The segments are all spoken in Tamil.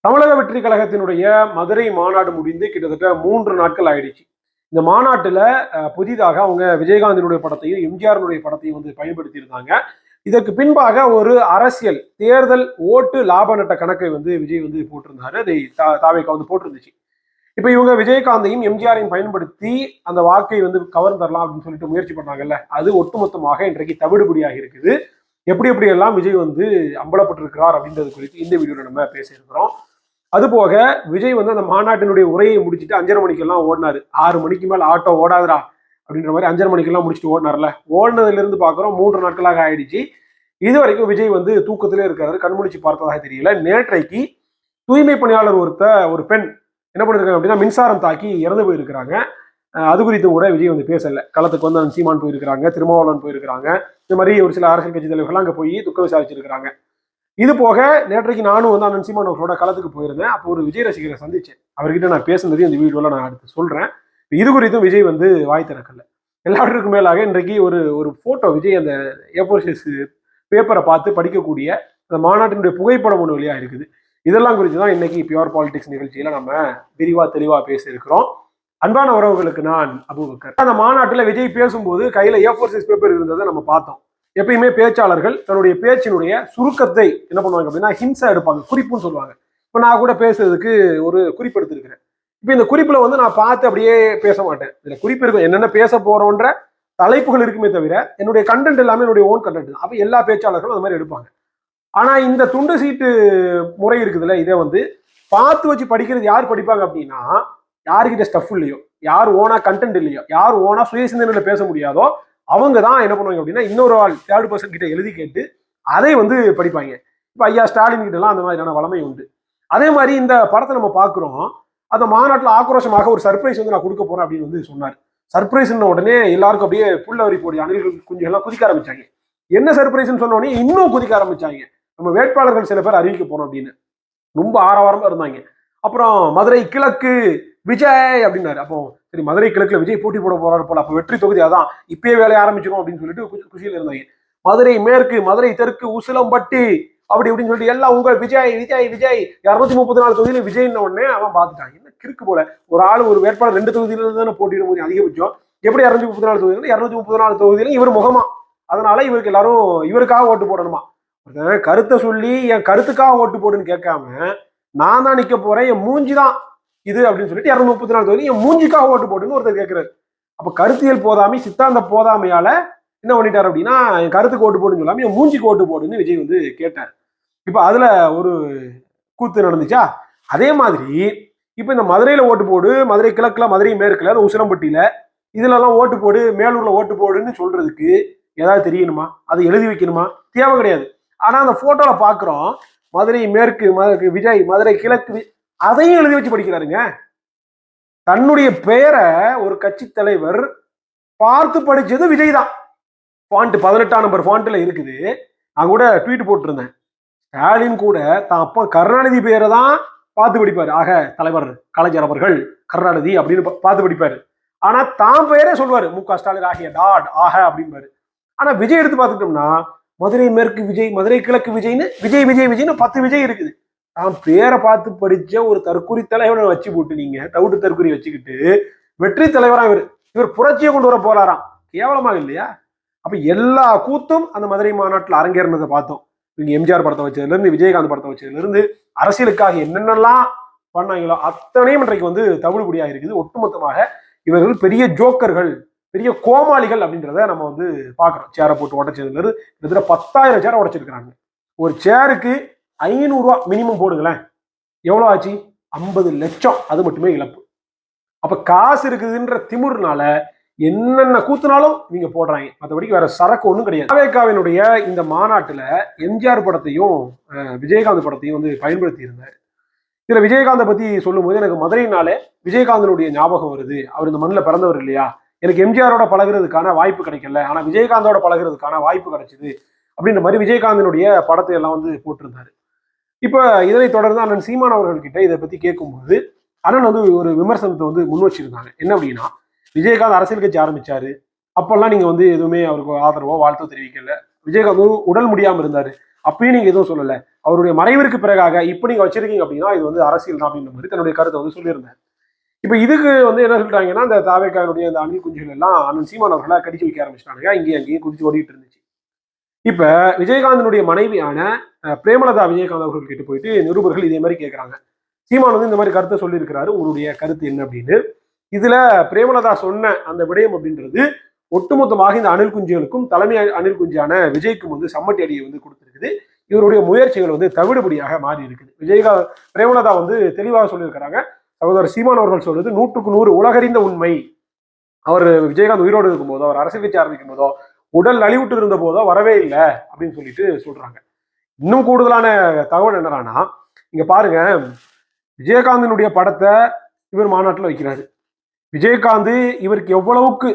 தமிழக வெற்றி கழகத்தினுடைய மதுரை மாநாடு முடிந்து கிட்டத்தட்ட மூன்று நாட்கள் ஆயிடுச்சு. இந்த மாநாட்டில் புதிதாக அவங்க விஜயகாந்தினுடைய படத்தையும் எம்ஜிஆருடைய படத்தையும் வந்து பயன்படுத்தியிருந்தாங்க. இதற்கு பின்பாக ஒரு அரசியல் தேர்தல் ஓட்டு லாப நட்ட கணக்கை வந்து விஜய் வந்து போட்டிருந்தாரு. அதை தா- தாவேக்கா வந்து போட்டிருந்துச்சு. இப்போ இவங்க விஜயகாந்தையும் எம்ஜிஆரையும் பயன்படுத்தி அந்த வாக்கை வந்து கவர்ந்தரலாம் அப்படின்னு சொல்லிட்டு முயற்சி பண்ணாங்கல்ல. அது ஒட்டுமொத்தமாக இன்றைக்கு தவிடுபடியாக இருக்குது. எப்படி எப்படியெல்லாம் விஜய் வந்து அம்பலப்பட்டிருக்கிறார் அப்படின்றது குறித்து இந்த வீடியோவில் நம்ம பேசியிருக்கிறோம். அதுபோக விஜய் வந்து அந்த மாநாட்டினுடைய உரையை முடிச்சுட்டு அஞ்சரை மணிக்கெல்லாம் ஓடினாரு. ஆறு மணிக்கு மேல ஆட்டோ ஓடாதுடா அப்படின்ற மாதிரி அஞ்சரை மணிக்கெல்லாம் முடிச்சுட்டு ஓடினார்ல. ஓடினதுல இருந்து பாக்குறோம் மூன்று நாட்களாக ஆயிடுச்சு. இது வரைக்கும் விஜய் வந்து தூக்கத்திலே இருக்காரு கண்முடிச்சு பார்த்ததாக தெரியல. நேற்றைக்கு தூய்மை பணியாளர் ஒருத்த ஒரு பெண் என்ன பண்ணிருக்காங்க அப்படின்னா மின்சாரம் தாக்கி இறந்து போயிருக்கிறாங்க. அது குறித்து கூட விஜய் வந்து பேசல. களத்துக்கு வந்து சீமான் போயிருக்கிறாங்க திருமாவளவன் போயிருக்கிறாங்க. இந்த மாதிரி ஒரு சில அரசியல் கட்சி தலைவர்கள் அங்கே போய் துக்க விசாரிச்சிருக்கிறாங்க. இது போக நேற்றைக்கு நானும் வந்து அண்ணன் சீமான் அவர்களோட களத்துக்கு போயிருந்தேன். அப்போ ஒரு விஜய் ரசிகரை சந்திச்சேன். அவர்கிட்ட நான் பேசுனதையும் இந்த வீடியோவில் நான் அடுத்து சொல்கிறேன் இது குறித்தும் விஜய் வந்து வாய் திறக்கல. எல்லாருக்கும் மேலாக இன்றைக்கு ஒரு ஒரு ஃபோட்டோ விஜய் அந்த ஏஃபோர் சைஸ் பேப்பரை பார்த்து படிக்கக்கூடிய அந்த மாநாட்டினுடைய புகைப்படம் ஒன்று வழியாக இருக்குது. இதெல்லாம் குறித்து தான் இன்னைக்கு பியூர் பாலிடிக்ஸ் நிகழ்ச்சியில் நம்ம விரிவாக தெளிவாக பேசியிருக்கிறோம். அன்பான உறவுகளுக்கு நான் அபுபக்கர். அந்த மாநாட்டில் விஜய் பேசும்போது கையில் ஏஃபோர்சிஸ் பேப்பர் இருந்ததை நம்ம பார்த்தோம். எப்பயுமே பேச்சாளர்கள் தன்னுடைய பேச்சினுடைய சுருக்கத்தை என்ன பண்ணுவாங்க அப்படின்னா ஹிம்சா எடுப்பாங்க. குறிப்புன்னு சொல்லுவாங்க. இப்போ நான் கூட பேசுறதுக்கு ஒரு குறிப்பு எடுத்திருக்கிறேன். இப்போ இந்த குறிப்பில் வந்து நான் பார்த்து அப்படியே பேச மாட்டேன். இதில் குறிப்பு இருக்கும். என்னென்ன பேச போகிறோன்ற தலைப்புகள் இருக்குமே தவிர என்னுடைய கண்டென்ட் எல்லாமே என்னுடைய ஓன் கண்டென்ட் தான். அப்போ எல்லா பேச்சாளர்களும் அந்த மாதிரி எடுப்பாங்க. ஆனால் இந்த துண்டு சீட்டு முறை இருக்குதுல்ல இதை வந்து பார்த்து வச்சு படிக்கிறது யார் படிப்பாங்க அப்படின்னா யாருக்கிட்ட ஸ்டஃப் இல்லையோ யார் ஓனா கண்டென்ட் இல்லையோ யார் ஓனா சுயசிந்தனையில பேச முடியாதோ அவங்க தான் என்ன பண்ணுவாங்க அப்படின்னா இன்னொரு ஆள் தேர்ட் பர்சன் கிட்ட எழுதி கேட்டு அதை வந்து படிப்பாங்க. இப்போ ஐயா ஸ்டாலின் கிட்டலாம் அந்த மாதிரியான வளமை உண்டு. அதே மாதிரி இந்த படத்தை நம்ம பார்க்குறோம். அந்த மாநாட்டில் ஆக்ரோஷமாக ஒரு சர்ப்ரைஸ் வந்து நான் கொடுக்க போறேன் அப்படின்னு வந்து சொன்னார். சர்ப்ரைஸ்ன உடனே எல்லாருக்கும் அப்படியே புல்லவரி போடி அணில்கள் குஞ்சுகள்லாம் குதிக்க ஆரம்பிச்சாங்க. என்ன சர்ப்ரைஸ்ன்னு சொன்ன உடனே இன்னும் குதிக்க ஆரம்பிச்சாங்க. நம்ம வேட்பாளர்கள் சில பேர் அறிவிக்க போறோம் அப்படின்னு. ரொம்ப ஆரவாரமாக இருந்தாங்க. அப்புறம் மதுரை கிழக்கு விஜய் அப்படின்னாரு. அப்போ சரி மதுரை கிழக்குல விஜய் போட்டி போட போறாரு போல. அப்போ வெற்றி தொகுதி அதான். இப்பயே வேலையை ஆரம்பிச்சிடும் அப்படின்னு சொல்லிட்டு குஷியில் இருந்தாங்க மதுரை மேற்கு மதுரை தெற்கு உசிலம்பட்டி அப்படி இப்படின்னு சொல்லிட்டு எல்லாம் உங்க விஜய் விஜய் விஜய். இரநூத்தி முப்பத்தி நாலு தொகுதியில விஜய்ன உடனே அவன் பார்த்துட்டான் என்ன கிறுக்கு போல. ஒரு ஆள் ஒரு வேட்பாளர் ரெண்டு தொகுதியில தானே போட்டியிட முடியும் அதிகபட்சம். எப்படி இரநூத்தி முப்பத்தி நாலு தொகுதியில? இரநூத்தி முப்பத்தி நாலு தொகுதியிலும் இவர் முகமா. அதனால இவருக்கு எல்லாரும் இவருக்காக ஓட்டு போடணுமா. கருத்தை சொல்லி என் கருத்துக்காக ஓட்டு போடுன்னு கேட்காம நான் தான் நிக்க போறேன் என் மூஞ்சி தான். இது அப்படின்னு சொல்லிட்டு இரநூத்தி முப்பத்தி நாலு தொகுதி என் மூஞ்சிக்காக ஓட்டு போடுன்னு ஒருத்தர் கேட்கிறாரு அப்ப கருத்தியல் போதாமை சித்தாந்த போதாமையால என்ன பண்ணிட்டார் அப்படின்னா என் கருத்துக்கு ஓட்டு போடுன்னு சொல்லாம என் மூஞ்சிக்கு ஓட்டு போடுன்னு விஜய் வந்து கேட்டார். இப்ப அதுல ஒரு கூத்து நடந்துச்சா? அதே மாதிரி இப்ப இந்த மதுரையில ஓட்டு போடு மதுரை கிழக்குல மதுரை மேற்குல அந்த உசிலம்பட்டியில இதுல எல்லாம் ஓட்டு போடு மேலூர்ல ஓட்டு போடுன்னு சொல்றதுக்கு ஏதாவது தெரியணுமா? அதை எழுதி வைக்கணுமா? தேவை கிடையாது. ஆனா அந்த போட்டோல பாக்குறோம் மதுரை மேற்கு மதுரை விஜய் மதுரை கிழக்கு அதையும் எழுதி வச்சு படிக்கிறாருங்க. தன்னுடைய பெயரை ஒரு கட்சி தலைவர் பார்த்து படிச்சது விஜய் தான். ஃபாண்ட் பதினெட்டாம் நம்பர் ஃபாண்ட்ல இருக்குது. நான் கூட ட்வீட் போட்டிருந்தேன். ஸ்டாலின் கூட தான் அப்பா கருணாநிதி பேரை தான் பார்த்து படிப்பாரு. ஆக தலைவர் கலைஞர் அவர்கள் கருணாநிதி அப்படின்னு பா- பார்த்து படிப்பாரு. ஆனா தான் பெயரே சொல்லுவாரு. மு க ஸ்டாலின் ஆகிய டாட் ஆக அப்படிம்பாரு. ஆனா விஜய் எடுத்து பார்த்துட்டோம்னா மதுரை மேற்கு விஜய் மதுரை கிழக்கு விஜய்னு விஜய் விஜய் விஜய்னு பத்து விஜய் இருக்குது. தான் பேரை பார்த்து படிச்ச ஒரு தற்கொலை தலைவனை வச்சு போட்டு நீங்க தவிட்டு தற்கொலை வச்சுக்கிட்டு வெற்றி தலைவரா இவர் இவர் புரட்சியை கொண்டு வர போறாராம். கேவலமா இல்லையா? அப்ப எல்லா கூத்தும் அந்த மதுரை மாநாட்டில் அரங்கேறினதை பார்த்தோம். இவங்க எம்ஜிஆர் படத்தை வச்சதுல இருந்து விஜயகாந்த் படத்தை வச்சதுல இருந்து அரசியலுக்காக என்னென்னலாம் பண்ணாங்களோ அத்தனையும் இன்றைக்கு வந்து தவிடுபடியா இருக்குது ஒட்டுமொத்தமாக இவர்கள் பெரிய ஜோக்கர்கள் பெரிய கோமாளிகள் அப்படின்றத நம்ம வந்து பார்க்குறோம். சேரை போட்டு உடைச்சதுல இருந்து கிட்டத்தட்ட பத்தாயிரம் சேரை உடைச்சிருக்கிறாங்க. ஒரு சேருக்கு ஐநூறுரூவா மினிமம் போடுங்களேன். எவ்வளோ ஆச்சு? ஐம்பது லட்சம். அது மட்டுமே இழப்பு. அப்போ காசு இருக்குதுன்ற திமிர்னால என்னென்ன கூத்துனாலும் நீங்க போடுறாங்க. மற்றபடிக்கு வேற சரக்கு ஒன்றும் கிடையாது. அவேகாவினுடைய இந்த மாநாட்டில் எம்ஜிஆர் படத்தையும் விஜயகாந்த் படத்தையும் வந்து பயன்படுத்தி இருந்தார் இதில் விஜயகாந்தை பத்தி சொல்லும்போது எனக்கு மதுரைனாலே விஜயகாந்தனுடைய ஞாபகம் வருது. அவர் இந்த மண்ணில் பிறந்தவர் இல்லையா? எனக்கு எம்ஜிஆரோட பழகுறதுக்கான வாய்ப்பு கிடைக்கல. ஆனால் விஜயகாந்தோட பழகுறதுக்கான வாய்ப்பு கிடைச்சிது. அப்படின்ற மாதிரி விஜயகாந்தனுடைய படத்தை எல்லாம் வந்து போட்டிருந்தாரு. இப்போ இதனை தொடர்ந்து அண்ணன் சீமான் அவர்கள்கிட்ட இதை பத்தி கேட்கும்போது அண்ணன் வந்து ஒரு விமர்சனத்தை வந்து முன் வச்சிருந்தாங்க. என்ன அப்படின்னா விஜயகாந்த் அரசியல் கட்சி ஆரம்பிச்சாரு. அப்பெல்லாம் நீங்க வந்து எதுவுமே அவருக்கு ஆதரவோ வாழ்த்தோ தெரிவிக்கல. விஜயகாந்த் உடல் முடியாம இருந்தாரு. அப்பயும் நீங்க எதுவும் சொல்லல. அவருடைய மறைவிற்கு பிறகாக இப்ப நீங்க வச்சிருக்கீங்க அப்படின்னா இது வந்து அரசியல் தான் அப்படின்ற மாதிரி தன்னுடைய கருத்தை வந்து சொல்லியிருந்தார். இப்ப இதுக்கு வந்து என்ன சொல்லிட்டாங்கன்னா இந்த தாவேக்காருடைய அந்த அணில் குஞ்சுகள் எல்லாம் அண்ணன் சீமான் அவர்களை கடிச்சு வைக்க ஆரம்பிச்சிட்டாங்க இங்கேயும் அங்கேயும் குதிச்சு ஓடிட்டு இருந்துச்சு. இப்ப விஜயகாந்தனுடைய மனைவியான பிரேமலதா விஜயகாந்த் அவர்கள் கிட்ட போயிட்டு நிருபர்கள் இதே மாதிரி கேட்குறாங்க சீமான் வந்து இந்த மாதிரி கருத்தை சொல்லியிருக்கிறாரு. உங்களுடைய கருத்து என்ன அப்படின்னு. இதுல பிரேமலதா சொன்ன அந்த விடயம் அப்படின்றது ஒட்டுமொத்தமாக இந்த அணில் குஞ்சுகளுக்கும் தலைமை அணில் குஞ்சான விஜய்க்கும் வந்து சம்மட்டி அடியை வந்து கொடுத்துருக்குது. இவருடைய முயற்சிகள் வந்து தவிடுபடியாக மாறி இருக்குது. விஜயகா பிரேமலதா வந்து தெளிவாக சொல்லியிருக்கிறாங்க. சகோதரர் சீமான் அவர்கள் சொல்றது நூற்றுக்கு நூறு உலகறிந்த உண்மை. அவர் விஜயகாந்த் உயிரோடு இருக்கும்போதோ அவர் அரசியல் கட்சி ஆரம்பிக்கும் போதோ உடல் நலிவுட்டு இருந்த போதோ வரவே இல்லை அப்படின்னு சொல்லிட்டு சொல்றாங்க. இன்னும் கூடுதலான தகவல் என்னடானா இங்க பாருங்க. விஜயகாந்தினுடைய படத்தை இவர் மாநாட்டில் வைக்கிறாரு. விஜயகாந்த் இவருக்கு எவ்வளவுக்கு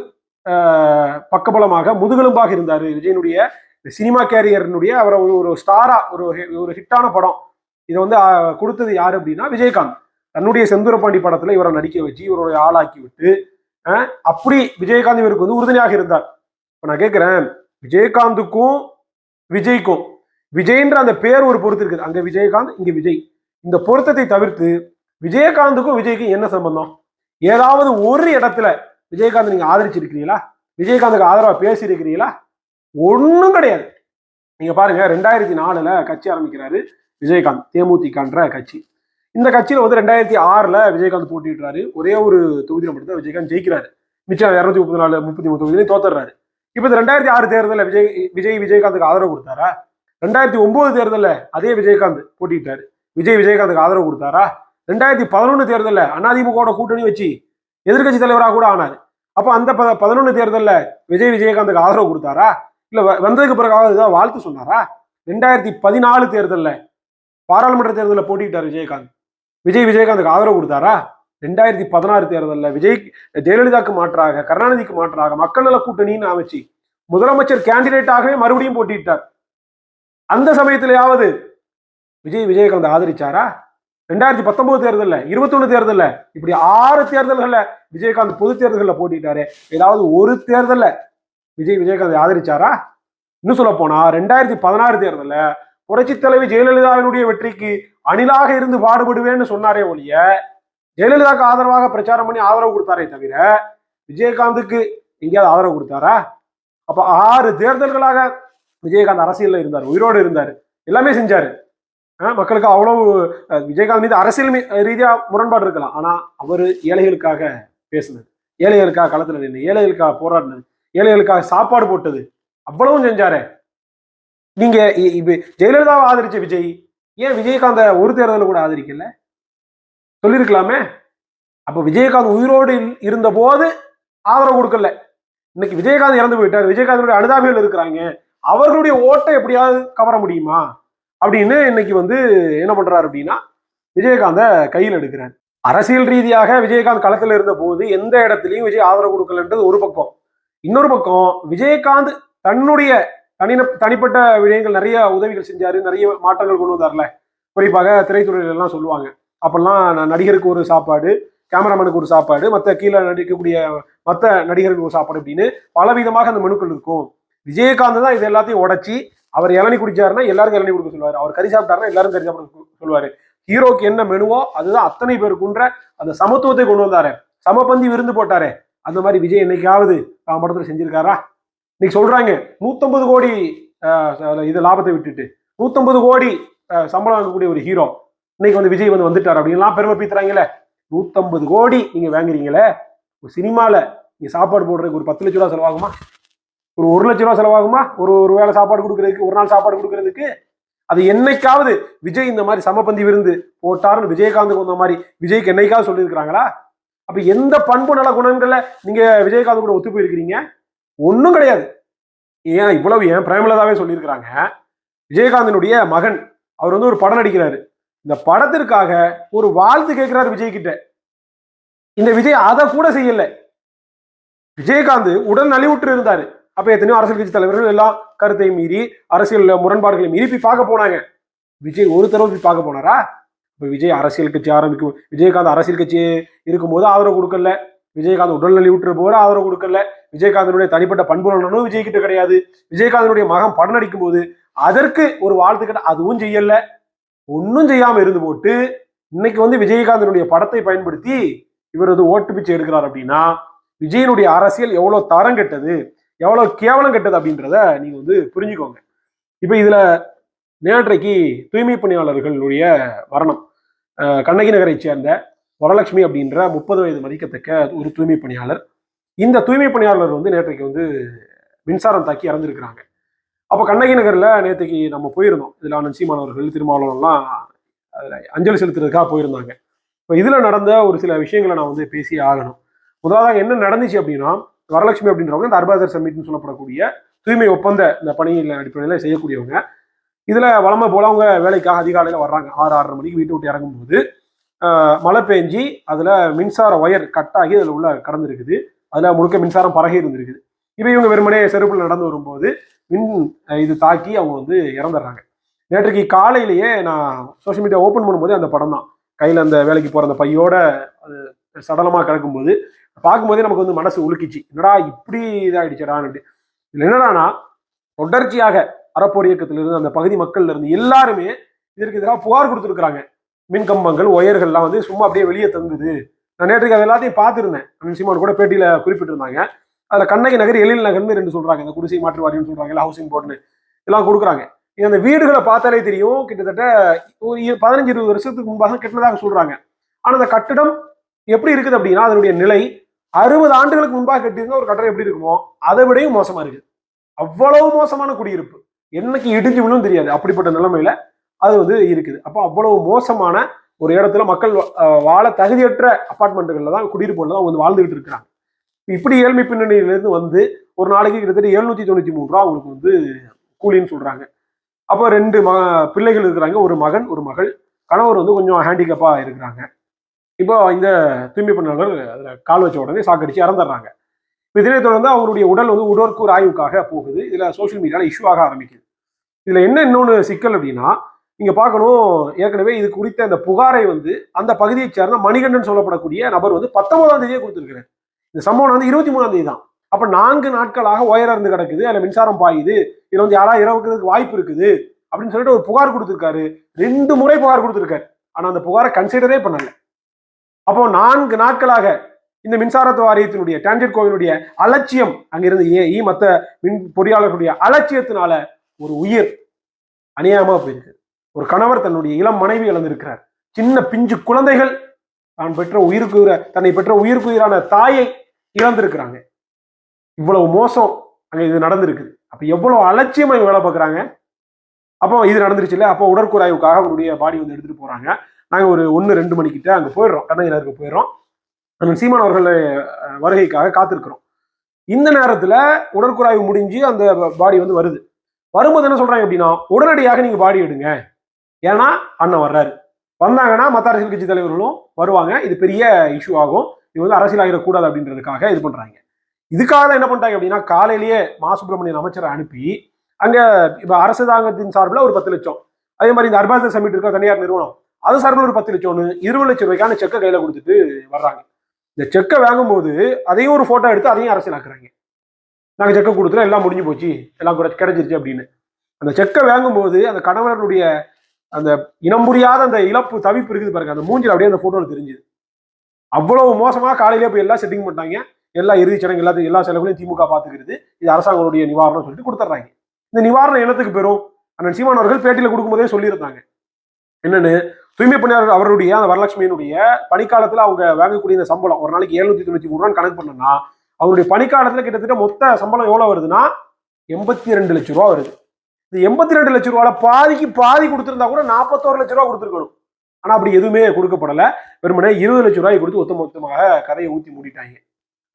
பக்கபலமாக முதுகெலும்பாக இருந்தார். விஜயனுடைய இந்த சினிமா கேரியர்னுடைய அவரை ஒரு ஒரு ஸ்டாரா ஒரு ஒரு ஹிட்டான படம். இதை வந்து கொடுத்தது யார் அப்படின்னா விஜயகாந்த். தன்னுடைய செந்தூரபாண்டி படத்துல இவரை நடிக்க வச்சு இவருடைய ஆளாக்கி விட்டு அப்படி விஜயகாந்த் இவருக்கு வந்து உறுதுணையாக இருந்தார். இப்போ நான் கேட்குறேன் விஜயகாந்துக்கும் விஜய்க்கும் விஜய்ன்ற அந்த பேர் ஒரு பொருத்து இருக்குது. அங்க விஜயகாந்த் இங்க விஜய். இந்த பொருத்தத்தை தவிர்த்து விஜயகாந்துக்கும் விஜய்க்கும் என்ன சம்பந்தம்? ஏதாவது ஒரு இடத்துல விஜயகாந்த் நீங்க ஆதரிச்சிருக்கிறீங்களா? விஜயகாந்துக்கு ஆதரவா பேசியிருக்கிறீங்களா? ஒன்றும் கிடையாது. நீங்க பாருங்க ரெண்டாயிரத்தி நாலுல கட்சி ஆரம்பிக்கிறாரு விஜயகாந்த் தேமுதிகன்ற கட்சி. இந்த கட்சியில வந்து ரெண்டாயிரத்தி ஆறுல விஜயகாந்த் போட்டிடுறாரு ஒரே ஒரு தொகுதியில மட்டும் தான் விஜயகாந்த் ஜெயிக்கிறாரு. மிச்சம் இரநூத்தி முப்பத்தி நாலு முப்பத்தி மூணு தொகுதியிலையும் தோத்துறாரு இப்போ இந்த ரெண்டாயிரத்தி ஆறு தேர்தலில் விஜய் விஜய் விஜயகாந்துக்கு ஆதரவு கொடுத்தாரா? ரெண்டாயிரத்தி ஒன்பது தேர்தலில் அதே விஜயகாந்த் போட்டிட்டாரு விஜய் விஜயகாந்துக்கு ஆதரவு கொடுத்தாரா? ரெண்டாயிரத்தி பதினொன்று தேர்தலில் அதிமுகவோட கூட்டணி வச்சு எதிர்க்கட்சி தலைவராக கூட ஆனார். அப்போ அந்த ப பதினொன்று தேர்தலில் விஜய் விஜயகாந்துக்கு ஆதரவு கொடுத்தாரா? இல்லை வந்ததுக்கு பிறகு ஏதாவது வாழ்த்து சொன்னாரா? ரெண்டாயிரத்தி பதினாலு தேர்தலில் பாராளுமன்ற தேர்தலில் போட்டிட்டார் விஜயகாந்த். விஜய் விஜயகாந்துக்கு ஆதரவு கொடுத்தாரா? ரெண்டாயிரத்தி பதினாறு தேர்தலில் விஜய் ஜெயலலிதாக்கு மாற்றாக கருணாநிதிக்கு மாற்றாக மக்கள் நல கூட்டணின்னு அமைச்சு முதலமைச்சர் கேண்டிடேட்டாகவே மறுபடியும் போட்டிட்டார் அந்த சமயத்திலேயாவது விஜய் விஜயகாந்த் ஆதரிச்சாரா? ரெண்டாயிரத்தி பத்தொன்பது தேர்தலில் இருபத்தொன்னு தேர்தலில் இப்படி ஆறு தேர்தல்களில் விஜயகாந்த் பொது தேர்தல்களில் போட்டிட்டாரு. ஏதாவது ஒரு தேர்தலில் விஜய் விஜயகாந்த் ஆதரிச்சாரா? இன்னும் சொல்ல போனா ரெண்டாயிரத்தி பதினாறு தேர்தலில் புரட்சி தலைவி ஜெயலலிதாவினுடைய வெற்றிக்கு அணிலாக இருந்து பாடுபடுவேன்னு சொன்னாரே ஒழிய ஜெயலலிதாவுக்கு ஆதரவாக பிரச்சாரம் பண்ணி ஆதரவு கொடுத்தாரே தவிர விஜயகாந்துக்கு எங்கேயாவது ஆதரவு கொடுத்தாரா? அப்ப ஆறு தேர்தல்களாக விஜயகாந்த் அரசியலில் இருந்தார் உயிரோடு இருந்தார் எல்லாமே செஞ்சார். மக்களுக்கு அவ்வளவு விஜயகாந்த் மீது அரசியல் ரீதியாக முரண்பாடு இருக்கலாம். ஆனால் அவர் ஏழைகளுக்காக பேசினது. ஏழைகளுக்காக களத்தில் நின்று ஏழைகளுக்காக போராடினது ஏழைகளுக்காக சாப்பாடு போட்டது அவ்வளவும் செஞ்சாரே. நீங்க இ- இப்ப ஜெயலலிதாவை ஆதரிச்ச விஜய் ஏன் விஜயகாந்த ஒரு தேர்தலில் கூட ஆதரிக்கல? சொல்லியிருக்கலாமே. அப்ப விஜயகாந்த் உயிரோடு இருந்த போது ஆதரவு கொடுக்கல. இன்னைக்கு விஜயகாந்த் இறந்து போயிட்டார் விஜயகாந்தனுடைய அனுதாபிகள் இருக்கிறாங்க. அவர்களுடைய ஓட்டை எப்படியாவது கவர முடியுமா? அப்படின்னு இன்னைக்கு வந்து என்ன பண்றாரு அப்படின்னா விஜயகாந்த கையில் எடுக்கிறார். அரசியல் ரீதியாக விஜயகாந்த் களத்தில் இருந்த போது எந்த இடத்துலையும் விஜய் ஆதரவு கொடுக்கலன்றது ஒரு பக்கம். இன்னொரு பக்கம் விஜயகாந்த் தன்னுடைய தனி தனிப்பட்ட விடயங்கள் நிறைய உதவிகள் செஞ்சாரு நிறைய மாற்றங்கள் கொண்டு வந்தார்ல. குறிப்பாக திரைத்துறையில எல்லாம் சொல்லுவாங்க. அப்பெல்லாம் நடிகருக்கு ஒரு சாப்பாடு கேமராமேனுக்கு ஒரு சாப்பாடு மற்ற கீழே நடிக்கக்கூடிய மற்ற நடிகர்களுக்கு ஒரு சாப்பாடு அப்படின்னு பலவிதமாக அந்த மெனுக்கள் இருக்கும். விஜயகாந்த் தான் இது எல்லாத்தையும் உடைச்சி அவர் இளநி குடிச்சாருன்னா எல்லாருக்கும் இளநி கொடுக்க சொல்லுவார். அவர் கறி சாப்பிட்டாருன்னா எல்லாரும் கறி சாப்பிட சொல்லுவாரு. ஹீரோக்கு என்ன மெனுவோ அதுதான் அத்தனை பேருக்குன்ற அந்த சமத்துவத்தை கொண்டு வந்தாரு. சமபந்தி விருந்து போட்டாரு அந்த மாதிரி விஜய் என்னைக்காவது தான் படத்துல செஞ்சிருக்காரா? இன்னைக்கு சொல்றாங்க நூத்தம்பது கோடி இது லாபத்தை விட்டுட்டு நூத்தம்பது கோடி சம்பளம் வாங்கக்கூடிய ஒரு ஹீரோ இன்னைக்கு வந்து விஜய் வந்து வந்துட்டார் அப்படின்லாம் பெருமை பீத்துறாங்களே. நூத்தம்பது கோடி நீங்க வாங்குறீங்களே ஒரு சினிமால நீங்க சாப்பாடு போடுறதுக்கு ஒரு பத்து லட்ச ரூபா செலவாகுமா? ஒரு ஒரு லட்ச ரூபா செலவாகுமா? ஒரு ஒரு வேளை சாப்பாடு கொடுக்கறதுக்கு ஒரு நாள் சாப்பாடு கொடுக்கறதுக்கு? அது என்னைக்காவது விஜய் இந்த மாதிரி சமபந்தி விருந்து போட்டாருன்னு விஜயகாந்துக்கு வந்த மாதிரி விஜய்க்கு என்னைக்காவது சொல்லியிருக்கிறாங்களா? அப்ப எந்த பண்பு நல குணங்களை நீங்க விஜயகாந்த் கூட ஒத்து போயிருக்கிறீங்க? ஒன்றும் கிடையாது. ஏன் இவ்வளவு ஏன் பிரேமலதாவே சொல்லியிருக்கிறாங்க. விஜயகாந்தினுடைய மகன் அவர் வந்து ஒரு படம் நடிக்கிறாரு. இந்த படத்திற்காக ஒரு வாழ்த்து கேட்கிறாரு விஜய் கிட்ட இந்த விஜய் அதை கூட செய்யல. விஜயகாந்த் உடல் நலிவுற்று இருந்தாரு. அப்ப எத்தனையோ அரசியல் கட்சி தலைவர்கள் எல்லாம் கருத்தை மீறி அரசியல் முரண்பாடுகளை மீறி போய் பார்க்க போனாங்க. விஜய் ஒரு தடவை போய் பார்க்க போனாரா? இப்ப விஜய் அரசியல் கட்சி ஆரம்பிக்கும் விஜயகாந்த் அரசியல் கட்சி இருக்கும்போது ஆதரவு கொடுக்கல. விஜயகாந்த் உடல்நிலை விட்டுற போது ஆதரவு கொடுக்கல. விஜயகாந்தனுடைய தனிப்பட்ட பண்பு விஜய்கிட்ட விஜய் கிடையாது. விஜயகாந்தனுடைய மகன் படம் நடிக்கும் போது அதற்கு ஒரு வாழ்த்துக்கிட்ட அதுவும் செய்யல. ஒன்றும் செய்யாம இருந்து போட்டு இன்னைக்கு வந்து விஜயகாந்தனுடைய படத்தை பயன்படுத்தி இவர் வந்து ஓட்டு பிச்சை எடுக்கிறார் அப்படின்னா விஜயனுடைய அரசியல் எவ்வளவு தரம் கெட்டது? எவ்வளவு கேவலம் கெட்டது அப்படின்றத நீங்க வந்து புரிஞ்சுக்கோங்க. இப்ப இதுல நேற்றைக்கு தூய்மை பணியாளர்களுடைய மரணம். கண்ணகி நகரை சேர்ந்த வரலட்சுமி அப்படின்ற முப்பது வயது மதிக்கத்தக்க ஒரு தூய்மை பணியாளர். இந்த தூய்மை பணியாளர் வந்து நேற்றைக்கு வந்து மின்சாரம் தாக்கி இறந்துருக்கிறாங்க. அப்போ கண்ணகி நகரில் நேற்றுக்கு நம்ம போயிருந்தோம். இதில் ஆனந்த் சீமானவர்கள் திருமாவளவன்லாம் அதில் அஞ்சலி செலுத்துறதுக்காக போயிருந்தாங்க. இப்போ இதில் நடந்த ஒரு சில விஷயங்களை நான் வந்து பேசி ஆகணும். முதலாக என்ன நடந்துச்சு அப்படின்னா வரலட்சுமி அப்படின்றவங்க இந்த அர்பாசர் சமிட்னு சொல்லப்படக்கூடிய தூய்மை ஒப்பந்த இந்த பணியில் அடிப்படையில் செய்யக்கூடியவங்க. இதில் வளமை போல அவங்க வேலைக்காக அதிகாலையில் வர்றாங்க. ஆறு ஆறரை மணிக்கு வீட்டை விட்டு இறங்கும்போது மழை பெஞ்சி அதில் மின்சார ஒயர் கட் ஆகி அதில் உள்ள கடந்துருக்குது. அதில் முழுக்க மின்சாரம் பறகை இருந்திருக்குது. இப்போ இவங்க வெறுமனே செருப்புல நடந்து வரும்போது மின் இது தாக்கி அவங்க வந்து இறந்துடுறாங்க. நேற்றைக்கு காலையிலேயே நான் சோஷியல் மீடியா ஓப்பன் பண்ணும்போது அந்த படம் தான். கையில் அந்த வேலைக்கு போகிற அந்த பையோட அது சடலமாக கிடக்கும்போது பார்க்கும்போதே நமக்கு வந்து மனசு உலுக்கிச்சு. என்னடா இப்படி இதாகிடுச்சடான்னு இதில் என்னடானா தொடர்ச்சியாக அறப்போர் இயக்கத்திலிருந்து அந்த பகுதி மக்கள்ல இருந்து எல்லாருமே இதற்கு எதிராக புகார் கொடுத்துருக்குறாங்க. மின் கம்பங்கள் ஒயர்கள்லாம் வந்து சும்மா அப்படியே வெளியே தங்குது. நான் நேற்றுக்கு அது எல்லாத்தையும் பார்த்துருந்தேன். அண்ணன் சீமான் கூட பேட்டியில் குறிப்பிட்டிருந்தாங்க. அதில் கண்ணகி நகர் எழில் நகர்னு ரெண்டு சொல்றாங்க. இந்த குடிசை மாற்று வாரியம்னு சொல்றாங்க ஹவுசிங் போர்டுன்னு எல்லாம் கொடுக்குறாங்க. நீங்க அந்த வீடுகளை பார்த்தாலே தெரியும். கிட்டத்தட்ட ஒரு பதினஞ்சு இருபது வருஷத்துக்கு முன்பாக கட்டினதாக சொல்றாங்க. ஆனால் அந்த கட்டிடம் எப்படி இருக்குது அப்படின்னா அதனுடைய நிலை அறுபது ஆண்டுகளுக்கு முன்பாக கட்டியிருந்த ஒரு கட்டடம் எப்படி இருக்குமோ அதை விடையும் மோசமா இருக்கு. அவ்வளவு மோசமான குடியிருப்பு. என்னைக்கு இடிஞ்சு விழும் தெரியாது. அப்படிப்பட்ட நிலைமையில அது வந்து இருக்குது. அப்போ அவ்வளவு மோசமான ஒரு இடத்துல மக்கள் வாழ தகுதியற்ற அப்பார்ட்மெண்ட்டுகளில் தான் குடியிருப்புல தான் வந்து வாழ்ந்துகிட்டு இருக்கிறாங்க. இப்படி ஏழ்மை பின்னணியிலேருந்து வந்து ஒரு நாளைக்கு கிட்டத்தட்ட எழுநூத்தி தொண்ணூற்றி மூணு ரூபா அவங்களுக்கு வந்து கூலின்னு சொல்கிறாங்க அப்போ ரெண்டு ம பிள்ளைகள் இருக்கிறாங்க. ஒரு மகன் ஒரு மகள். கணவர் வந்து கொஞ்சம் ஹேண்டிகப்பா இருக்கிறாங்க. இப்போ இந்த தூய்மை பணியாளர் அதில் கால் வச்ச உடனே சாக்கடிச்சு இறந்துடுறாங்க. இப்போ இதனை தொடர்ந்து அவருடைய உடல் வந்து உடற்கூர் ஆய்வுக்காக போகுது. இதில் சோஷியல் மீடியாவில் இஷ்யூ ஆக ஆரம்பிக்குது. இதில் என்ன இன்னொன்று சிக்கல் அப்படின்னா நீங்கள் பார்க்கணும் ஏற்கனவே இது குறித்த அந்த புகாரை வந்து அந்த பகுதியைச் சேர்ந்த மணிகண்டன் சொல்லப்படக்கூடிய நபர் வந்து பத்தொன்பதாம் தேதியே கொடுத்துருக்கிறார். இந்த சம்பவம் வந்து இருபத்தி மூணாம் தேதி தான். அப்போ நான்கு நாட்களாக ஒயர் இருந்து கிடக்குது. அதில் மின்சாரம் பாயுது. இதில் வந்து யாராவது இறவுக்கிறதுக்கு வாய்ப்பு இருக்குது. அப்படின்னு சொல்லிட்டு ஒரு புகார் கொடுத்துருக்காரு. ரெண்டு முறை புகார் கொடுத்துருக்காரு. ஆனால் அந்த புகாரை கன்சிடரே பண்ணலை. அப்போ நான்கு நாட்களாக இந்த மின்சாரத்து வாரியத்தினுடைய டான்ஜெட் கோவிலுடைய அலட்சியம் அங்கிருந்து ஏ ஈ மற்ற மின் பொறியாளர்களுடைய அலட்சியத்தினால ஒரு உயிர் அநியாயமா போயிருக்கு. ஒரு கணவர் தன்னுடைய இளம் மனைவி இழந்திருக்கிறார். சின்ன பிஞ்சு குழந்தைகள் தான் பெற்ற உயிருக்குயிர தன்னை பெற்ற உயிருக்குயிரான தாயை இழந்திருக்கிறாங்க. இவ்வளவு மோசம் அங்க இது நடந்திருக்குது அப்ப எவ்வளவு அலட்சியமா வேலை பார்க்குறாங்க? அப்போ இது நடந்துருச்சு இல்லை? அப்போ உடற்குறாய்வுக்காக அவருடைய பாடி வந்து எடுத்துட்டு போறாங்க. நாங்கள் ஒரு ஒன்று ரெண்டு மணிக்கிட்ட அங்கே போயிடுறோம். கண்ணகினருக்கு போயிடுறோம். அண்ணன் சீமான் அவர்கள் வருகைக்காக காத்திருக்கிறோம். இந்த நேரத்தில் உடற்குறாய்வு முடிஞ்சு அந்த பாடி வந்து வருது. வரும்போது என்ன சொல்றாங்க அப்படின்னா உடனடியாக நீங்கள் பாடி எடுங்க. ஏன்னா அண்ணன் வர்றாரு. வந்தாங்கன்னா மத்த அரசியல் கட்சி தலைவர்களும் வருவாங்க. இது பெரிய இஷ்யூ ஆகும். இது வந்து அரசியல் ஆகிடக்கூடாது அப்படின்றதுக்காக இது பண்ணுறாங்க இதுக்காக தான் என்ன பண்ணிட்டாங்க அப்படின்னா காலையிலேயே மா. சுப்பிரமணியன் அமைச்சரை அனுப்பி அங்கே இப்போ அரசாங்கத்தின் சார்பில் ஒரு பத்து லட்சம். அதே மாதிரி இந்த அர்பாசர் சமிட் இருக்க தனியார் நிறுவனம். அது சார்பில் ஒரு பத்து லட்சம்னு இருபது லட்சம் ரூபாய்க்கான செக்கை கையில் கொடுத்துட்டு வர்றாங்க. இந்த செக்கை வாங்கும்போது அதையும் ஒரு ஃபோட்டோ எடுத்து அதையும் அரசியலாக்குறாங்க நாங்கள் செக்கை கொடுத்துறோம் எல்லாம் முடிஞ்சு போச்சு எல்லாம் கூட கிடைச்சிருச்சு அப்படின்னு. அந்த செக்கை வாங்கும்போது அந்த கணவனுடைய அந்த இனம் புரியாத அந்த இழப்பு தவிப்பு இருக்குது பாருங்க அந்த மூஞ்சில் அப்படியே அந்த ஃபோட்டோவில் தெரிஞ்சுது. அவ்வளவு மோசமாக காலையிலே போய் எல்லாம் செட்டிங் பண்ணிட்டாங்க. எல்லா இறுதி சடங்கு எல்லாத்தையும் எல்லா செலவுகளையும் திமுக பார்த்துக்கிறது. இது அரசாங்கங்களுடைய நிவாரணம் சொல்லிட்டு கொடுத்துட்றாங்க. இந்த நிவாரணம் என்னத்துக்கு பெறும். அண்ணன் சீமானவர்கள் பேட்டியில் கொடுக்கும்போதே சொல்லியிருந்தாங்க. என்னன்னு? தூய்மை பணியாளர் அவருடைய அந்த வரலட்சுமியினுடைய பணிக்காலத்தில் அவங்க வாங்கக்கூடிய இந்த சம்பளம் ஒரு நாளைக்கு எழுநூத்தி தொண்ணூத்தி மூணு ரூபான்னு கணக்கு பண்ணோம்னா அவருடைய பணிக்காலத்தில் கிட்டத்தட்ட மொத்த சம்பளம் எவ்வளோ வருதுன்னா எண்பத்தி ரெண்டு லட்ச ரூபா வருது. இந்த எண்பத்தி ரெண்டு லட்சம் ரூபால பாதிக்கு பாதி கொடுத்துருந்தா கூட நாற்பத்தோரு லட்ச ரூபா கொடுத்துருக்கணும். ஆனால் அப்படி எதுவுமே கொடுக்கப்படலை. வெறுமனே இருபது லட்சம் ரூபாய் கொடுத்து ஒத்த மொத்தமாக கதையை ஊற்றி மூடிட்டாங்க.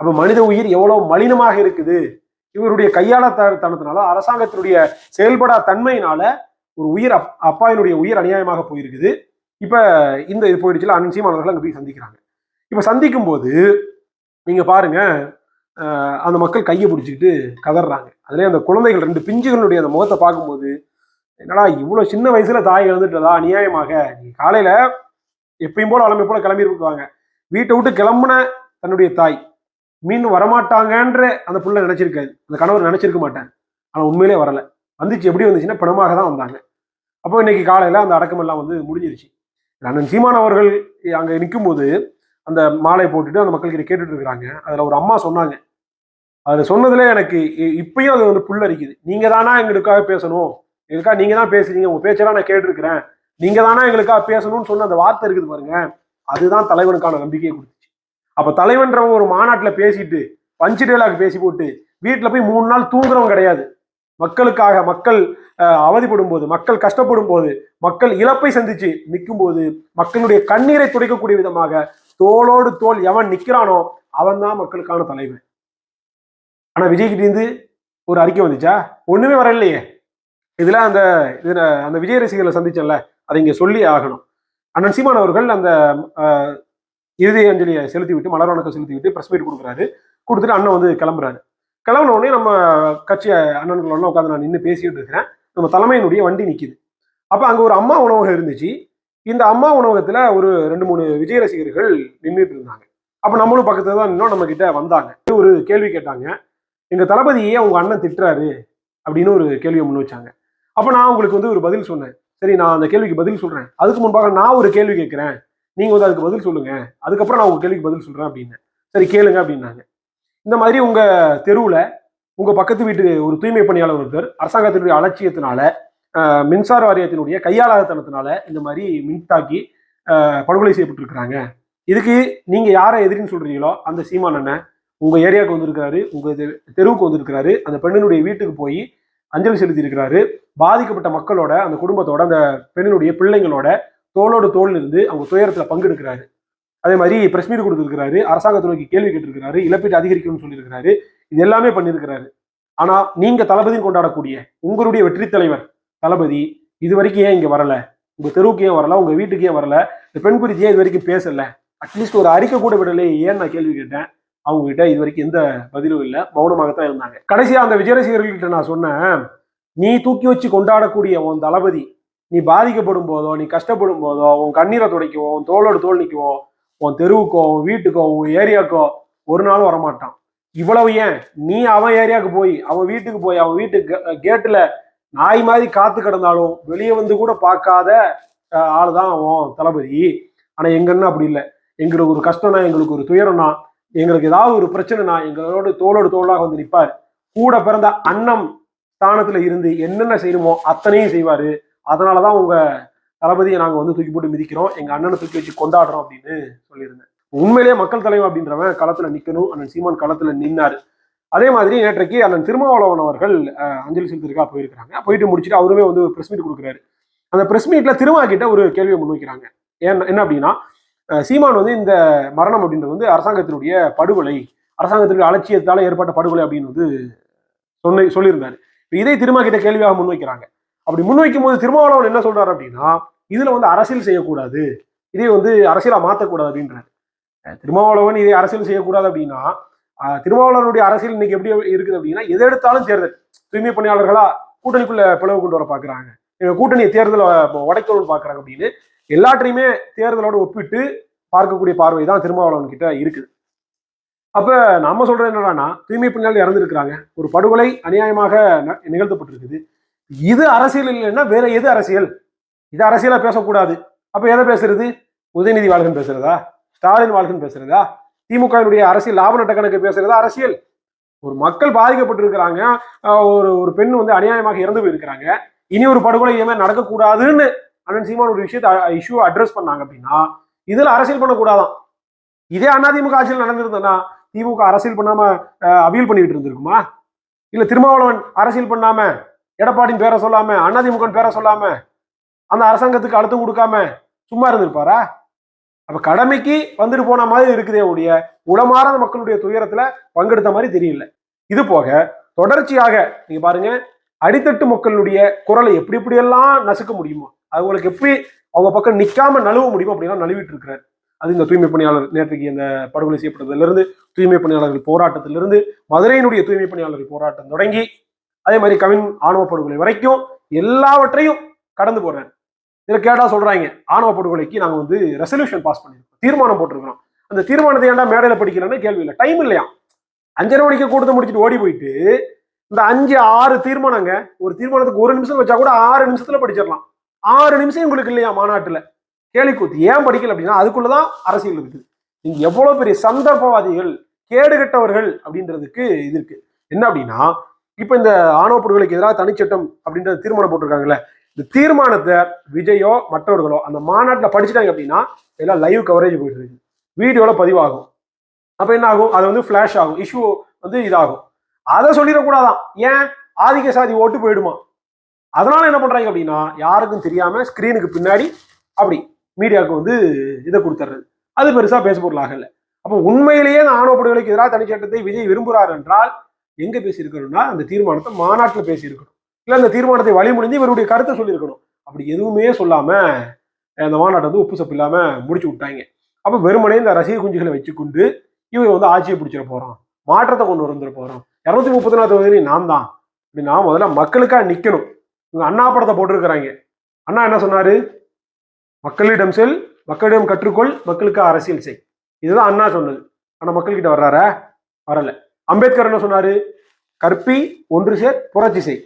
அப்போ மனித உயிர் எவ்வளோ மலினமாக இருக்குது? இவருடைய கையாள தனத்தினால அரசாங்கத்தினுடைய செயல்படா தன்மையினால ஒரு உயிர் அப் அப்பாயினுடைய உயிர் அநியாயமாக போயிருக்குது. இப்போ இந்த இது போயிடுச்சுல அண்ணன் சீமானவர்கள் போய் சந்திக்கிறாங்க. இப்போ சந்திக்கும் போது நீங்கள் பாருங்க அந்த மக்கள் கையை பிடிச்சிக்கிட்டு கதறாங்க. அதுலேயே அந்த குழந்தைகள் ரெண்டு பிஞ்சுகளுடைய அந்த முகத்தை பார்க்கும்போது என்னடா இவ்வளோ சின்ன வயசுல தாய் இழந்துட்டதா அநியாயமாக. நீ காலையில் எப்பயும் போல வளமை போல கிளம்பி இருப்பாங்க வீட்டை விட்டு கிளம்புன தன்னுடைய தாய். மீன் வரமாட்டாங்கன்ற அந்த புள்ள நினைச்சிருக்காது. அந்த கணவர் நினைச்சிருக்க மாட்டேன் ஆனால் உண்மையிலே வரல. வந்துச்சு எப்படி வந்துச்சுன்னா பிணமாக தான் வந்தாங்க. அப்போ இன்னைக்கு காலையில் அந்த அடக்கமெல்லாம் வந்து முடிஞ்சிருச்சு. அண்ணன் சீமான் அவர்கள் அங்கே நிற்கும்போது அந்த மாலை போட்டுட்டு அந்த மக்கள்கிட்ட கேட்டுட்டு இருக்கிறாங்க. அதில் ஒரு அம்மா சொன்னாங்க. அது சொன்னதுல எனக்கு இ- இப்பயும் அது வந்து புல்லரிக்குது. நீங்க தானா எங்களுக்காக பேசணும். எங்களுக்காக நீங்க தான் பேசுறீங்க. உங்க பேச்செல்லாம் நான் கேட்டிருக்கிறேன். நீங்க தானா எங்களுக்காக பேசணும்னு சொன்ன அந்த வார்த்தை இருக்குது பாருங்க. அதுதான் தலைவனுக்கான நம்பிக்கையை கொடுத்துச்சு. அப்ப தலைவன்றவங்க ஒரு மாநாட்டில் பேசிட்டு பஞ்சு டேலாக் பேசி போட்டு வீட்டில் போய் மூணு நாள் தூங்குறவங்க கிடையாது. மக்களுக்காக மக்கள் அஹ், அவதிப்படும் போது மக்கள் கஷ்டப்படும் போது மக்கள் இழப்பை சந்திச்சு நிற்கும் போது மக்களுடைய கண்ணீரை துடைக்கக்கூடிய விதமாக தோளோடு தோல் எவன் நிற்கிறானோ அவன் தான் மக்களுக்கான தலைவன். ஆனா விஜய் இருந்து ஒரு அறிக்கை வந்துச்சா? ஒண்ணுமே வரலையே. இதுல அந்த இதுல அந்த விஜய் ரசிகர்களை சந்திச்சல அதை இங்க சொல்லி ஆகணும். அண்ணன் சீமான் அவர்கள் அந்த இறுதி அஞ்சலியை செலுத்தி விட்டு மலர் வணக்கம் செலுத்தி விட்டு பிரஸ் மீட் கொடுக்குறாரு. கொடுத்துட்டு அண்ணன் வந்து கிளம்புறாரு. கிளம்புன உடனே நம்ம கட்சி அண்ணன்களோட உட்காந்து நான் நின்று பேசிக்கிட்டு இருக்கிறேன். நம்ம தலைமையினுடைய வண்டி நிற்கிது அப்போ அங்கே ஒரு அம்மா உணவகம் இருந்துச்சு. இந்த அம்மா உணவகத்தில் ஒரு ரெண்டு மூணு விஜய் ரசிகர்கள் நின்றுட்டு இருந்தாங்க. அப்போ நம்மளும் பக்கத்தில் தான் இன்னும் நம்ம வந்தாங்க. ஒரு கேள்வி கேட்டாங்க. எங்கள் தளபதியே அவங்க அண்ணன் திட்டுறாரு? அப்படின்னு ஒரு கேள்வியை முன் வச்சாங்க. அப்போ நான் உங்களுக்கு வந்து ஒரு பதில் சொன்னேன். சரி நான் அந்த கேள்விக்கு பதில் சொல்கிறேன் அதுக்கு முன்பாக நான் ஒரு கேள்வி கேட்குறேன். நீங்கள் வந்து அதுக்கு பதில் சொல்லுங்கள் அதுக்கப்புறம் நான் உங்கள் கேள்விக்கு பதில் சொல்கிறேன் அப்படின்னு. சரி கேளுங்க அப்படின்னாங்க. இந்த மாதிரி உங்க தெருவுல உங்க பக்கத்து வீட்டு ஒரு தூய்மை பணியாளர் ஒருத்தர் அரசாங்கத்தினுடைய அலட்சியத்தினால மின்சார வாரியத்தினுடைய கையாளத்தனத்தினால இந்த மாதிரி மின்தாக்கி தாக்கி படுகொலை செய்யப்பட்டிருக்கிறாங்க. இதுக்கு நீங்க யாரை எதிரின்னு சொல்றீங்களோ அந்த சீமான் அண்ணன் உங்க ஏரியாவுக்கு வந்திருக்கிறாரு உங்க தெ- தெருவுக்கு வந்திருக்கிறாரு அந்த பெண்ணினுடைய வீட்டுக்கு போய் அஞ்சலி செலுத்தி இருக்கிறாரு பாதிக்கப்பட்ட மக்களோட அந்த குடும்பத்தோட அந்த பெண்ணினுடைய பிள்ளைங்களோட தோளோடு தோல் இருந்து அவங்க துயரத்துல பங்கெடுக்கிறாரு. அதே மாதிரி பிரஸ் மீட் கொடுத்துருக்கிறாரு. அரசாங்கத்தை நோக்கி கேள்வி கேட்டிருக்கிறாரு. இழப்பீட்டு அதிகரிக்கணும்னு சொல்லியிருக்கிறாரு. இது எல்லாமே பண்ணியிருக்கிறாரு. ஆனா நீங்க தளபதியும் கொண்டாடக்கூடிய உங்களுடைய வெற்றி தலைவர் தளபதி இது வரைக்கும் ஏன் இங்க வரல? உங்க தெருவுக்கு ஏன் வரல? உங்க வீட்டுக்கு ஏன் வரல? இந்த பெண் குறித்து ஏன் இது வரைக்கும் பேசல? அட்லீஸ்ட் ஒரு அறிக்கை கூட விடலையே. ஏன்னு நான் கேள்வி கேட்டேன்? அவங்க கிட்ட இது வரைக்கும் எந்த பதிலும் இல்லை. மௌனமாகத்தான் இருந்தாங்க. கடைசியா அந்த விஜயரசிகர்கள்கிட்ட நான் சொன்னேன் நீ தூக்கி வச்சு கொண்டாடக்கூடிய உன் தளபதி நீ பாதிக்கப்படும் போதோ நீ கஷ்டப்படும் போதோ உன் கண்ணீரை துடைக்குவோம் உன் தோளோடு தோல் நிற்குவோம் உன் தெருவுக்கோ உன் வீட்டுக்கோ உன் ஏரியாக்கோ ஒரு நாளும் வரமாட்டான். இவ்வளவு ஏன்? நீ அவன் ஏரியாவுக்கு போய் அவன் வீட்டுக்கு போய் அவன் வீட்டுக்கு கேட்டில் நாய் மாதிரி காத்து கிடந்தாலும் வெளியே வந்து கூட பார்க்காத ஆள் தான் அவன் தளபதி. ஆனால் எங்கன்னா அப்படி இல்லை. எங்களுக்கு ஒரு கஷ்டம்னா எங்களுக்கு ஒரு துயரம்னா எங்களுக்கு ஏதாவது ஒரு பிரச்சனைனா எங்களோட தோளோடு தோளாக வந்து நிற்பார் கூட பிறந்த அன்னம் ஸ்தானத்தில் இருந்து என்னென்ன செய்யணுமோ அத்தனையும் செய்வார். அதனால தான் உங்கள் தளபதியை நாங்கள் வந்து தூக்கி போட்டு மிதிக்கிறோம். எங்கள் அண்ணனை தூக்கி வச்சு கொண்டாடுறோம் அப்படின்னு உண்மையிலேயே மக்கள் தலைவர் அப்படின்றவன் களத்துல நிக்கணும் அண்ணன் சீமான் களத்துல நின்னாரு. அதே மாதிரி நேற்றைக்கு அண்ணன் திருமாவளவன் அவர்கள் அஞ்சலி செலுத்திருக்கா போயிருக்கிறாங்க. போயிட்டு முடிச்சுட்டு அவருமே வந்து ஒரு பிரஸ் மீட் கொடுக்குறாரு. அந்த பிரஸ் மீட்ல திருமா கிட்ட ஒரு கேள்வியை முன்வைக்கிறாங்க ஏன் என்ன அப்படின்னா சீமான் வந்து இந்த மரணம் அப்படின்றது வந்து அரசாங்கத்தினுடைய படுகொலை அரசாங்கத்தினுடைய அலட்சியத்தால் ஏற்பட்ட படுகொலை அப்படின்னு வந்து சொன்ன சொல்லியிருந்தாரு. இதே இதை திருமா கிட்ட கேள்வியாக முன்வைக்கிறாங்க அப்படி முன்வைக்கும் போது திருமாவளவன் என்ன சொல்றாரு அப்படின்னா இதுல வந்து அரசியல் செய்யக்கூடாது. இதே வந்து அரசியலா மாற்றக்கூடாது அப்படின்றாரு. திருமாவளவன் இதை அரசியல் செய்யக்கூடாது அப்படின்னா திருமாவளவனுடைய அரசியல் இன்னைக்கு எப்படி இருக்குது அப்படின்னா எதை எடுத்தாலும் தேர்தல். தூய்மை பணியாளர்களா கூட்டணிக்குள்ள பிளவு கொண்டு வர பாக்குறாங்க. எங்க கூட்டணியை தேர்தலை உடைக்கணும்னு பாக்குறாங்க அப்படின்னு எல்லாற்றையுமே தேர்தலோட ஒப்பிட்டு பார்க்கக்கூடிய பார்வை தான் திருமாவளவன் கிட்ட இருக்குது. அப்ப நம்ம சொல்றது என்னடான்னா தூய்மை பணியாளர் இறந்துருக்கிறாங்க. ஒரு படுகொலை அநியாயமாக ந- நிகழ்த்தப்பட்டிருக்குது. இது அரசியல் இல்லைன்னா வேற எது அரசியல்? இது அரசியலா பேசக்கூடாது. அப்ப எதை பேசுறது? உதயநிதி வாழ்கன் பேசுறதா? ஸ்டாலின் வாழ்க்கைன்னு பேசுறதா? திமுகவினுடைய அரசியல் லாப நட்ட கணக்கு பேசுறதா? அரசியல். ஒரு மக்கள் பாதிக்கப்பட்டிருக்கிறாங்க. ஒரு ஒரு பெண் வந்து அநியாயமாக இறந்து போயிருக்கிறாங்க. இனி ஒரு படுகொலை இனிமே நடக்கக்கூடாதுன்னு அண்ணன் சீமான் ஒரு விஷயத்தை இஷ்யூ அட்ரஸ் பண்ணாங்க அப்படின்னா இதுல அரசியல் பண்ணக்கூடாதான். இதே அதிமுக ஆட்சியில் நடந்திருந்தேன்னா திமுக அரசியல் பண்ணாம அபீல் பண்ணிக்கிட்டு இருந்திருக்குமா? இல்ல திருமாவளவன் அரசியல் பண்ணாம எடப்பாடியின் பேரை சொல்லாம அதிமுக பேரை சொல்லாம அந்த அரசாங்கத்துக்கு அழுத்தம் கொடுக்காம சும்மா இருந்திருப்பாரா? அப்போ கடமைக்கு வந்துட்டு போன மாதிரி இருக்குதே ஒழிய உளமாறாத மக்களுடைய துயரத்தில் பங்கெடுத்த மாதிரி தெரியல. இது போக தொடர்ச்சியாக நீங்கள் பாருங்க அடித்தட்டு மக்களுடைய குரலை எப்படி எப்படியெல்லாம் நசுக்க முடியுமோ அவங்களுக்கு எப்படி அவங்க பக்கம் நிற்காம நழுவ முடியுமோ அப்படின்னா நழுவிட்டு இருக்கிறார் அது இந்த தூய்மை பணியாளர் நேற்றைக்கு இந்த படுகொலை செய்யப்பட்டதுலேருந்து தூய்மை பணியாளர்கள் போராட்டத்திலிருந்து மதுரையினுடைய தூய்மை பணியாளர்கள் போராட்டம் தொடங்கி அதே மாதிரி கவின் ஆணவ படுகொலை வரைக்கும் எல்லாவற்றையும் கடந்து போறாரு. இதில் கேட்டால் சொல்கிறாங்க ஆணவ படுகொலைக்கு நாங்கள் வந்து ரெசல்யூஷன் பாஸ் பண்ணியிருக்கோம். தீர்மானம் போட்டிருக்கிறோம். அந்த தீர்மானத்தை ஏன்டா மேடையில் படிக்கலன்னு கேள்வி இல்லை. டைம் இல்லையா? அஞ்சரை மணிக்கு கூட்டத்தை முடிச்சுட்டு ஓடி போயிட்டு இந்த அஞ்சு ஆறு தீர்மானங்க ஒரு தீர்மானத்துக்கு ஒரு நிமிஷம் வச்சா கூட ஆறு நிமிஷத்தில் படிச்சிடலாம். ஆறு நிமிஷம் உங்களுக்கு இல்லையா மாநாட்டில்? கேலிக்கூத்து. ஏன் படிக்கல அப்படின்னா அதுக்குள்ளதான் அரசியல் இருக்குது. நீங்க எவ்வளவு பெரிய சந்தர்ப்பவாதிகள் கேடுகட்டவர்கள் அப்படின்றதுக்கு இது இருக்கு. என்ன அப்படின்னா இப்ப இந்த ஆணவ படுகொலைக்கு எதிராக தனிச்சட்டம் அப்படின்ற தீர்மானம் போட்டிருக்காங்கல்ல இந்த தீர்மானத்தை விஜயோ மற்றவர்களோ அந்த மாநாட்டில் படிச்சுட்டாங்க அப்படின்னா எல்லாம் லைவ் கவரேஜ் போயிட்டு இருக்கு. வீடியோவில் பதிவாகும். அப்போ என்ன ஆகும் அது வந்து ஃப்ளாஷ் ஆகும். இஷ்யூ வந்து இதாகும். அதை சொல்லிடக்கூடாதான். ஏன்? ஆதிக்க சாதி ஓட்டு போயிடுமா? அதனால என்ன பண்றாங்க அப்படின்னா யாருக்கும் தெரியாம ஸ்கிரீனுக்கு பின்னாடி அப்படி மீடியாவுக்கு வந்து இதை கொடுத்துட்றது அது பெருசா பேச பொருள் ஆகல. அப்போ உண்மையிலேயே அந்த ஆணவ படுகொலைக்கு எதிராக தனிச்சட்டத்தை விஜய் விரும்புகிறார் என்றால் எங்க பேசியிருக்கணும்னா அந்த தீர்மானத்தை மாநாட்டில் பேசியிருக்கணும் இல்லை அந்த தீர்மானத்தை வழிமுடிஞ்சு இவருடைய கருத்தை சொல்லியிருக்கணும். அப்படி எதுவுமே சொல்லாமல் அந்த மாநாட்டை வந்து உப்பு சப்பு இல்லாமல் முடிச்சு விட்டாங்க. அப்போ வெறுமனே இந்த ரசிக குஞ்சுகளை வச்சுக்கொண்டு இவங்க வந்து ஆட்சியை பிடிச்சிட போகிறோம் மாற்றத்தை கொண்டு வந்துட போகிறோம் இரநூத்தி முப்பத்தி நாலு தொகுதி நான் தான். அப்படின்னா முதல்ல மக்களுக்காக நிற்கணும் இவங்க அண்ணா படத்தை போட்டிருக்கிறாங்க. அண்ணா என்ன சொன்னாரு? மக்களிடம் செல் மக்களிடம் கற்றுக்கொள் மக்களுக்கு அரசியல் செய். இதுதான் அண்ணா சொன்னது. ஆனால் மக்கள்கிட்ட வர்றாரா? வரலை. அம்பேத்கர் என்ன சொன்னாரு? கற்பி ஒன்று சேர் புரட்சி செய்.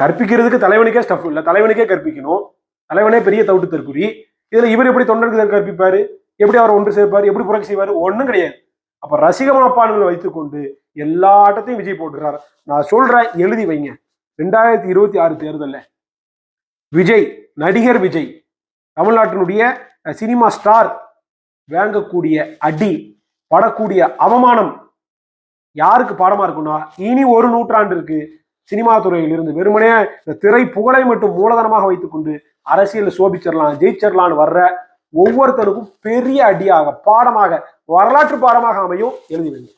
கற்பிக்கிறதுக்கு தலைவனுக்கே ஸ்டஃப் இல்லை. தலைவனுக்கே கற்பிக்கணும். தலைவனே பெரிய தவிட்டு தற்குறி இதில் இவர் எப்படி தொண்டருக்கு கற்பிப்பார்? எப்படி அவர் ஒன்று சேர்ப்பார்? எப்படி புரட்சி செய்வார்? ஒன்றும் கிடையாது. அப்போ ரசிக மனப்பான்களை வைத்துக்கொண்டு எல்லா ஆட்டத்தையும் விஜய் போட்டுறாரு நான் சொல்கிறேன் எழுதி வைங்க. ரெண்டாயிரத்தி இருபத்தி ஆறு தேர்தலில் விஜய் நடிகர் விஜய் தமிழ்நாட்டினுடைய சினிமா ஸ்டார் வாங்கக்கூடிய அடி படக்கூடிய அவமானம் யாருக்கு பாடமா இருக்கும்னா இனி ஒரு நூற்றாண்டு இருக்கு சினிமா துறையில் இருந்து வெறுமனே இந்த திரை புகழை மட்டும் மூலதனமாக வைத்துக்கொண்டு அரசியல் சோபிச்சிடலாம் ஜெயிச்சிடலான்னு வர்ற ஒவ்வொருத்தருக்கும் பெரிய அடியாக பாடமாக வரலாற்று பாடமாக அமையும். எழுதி வைங்க.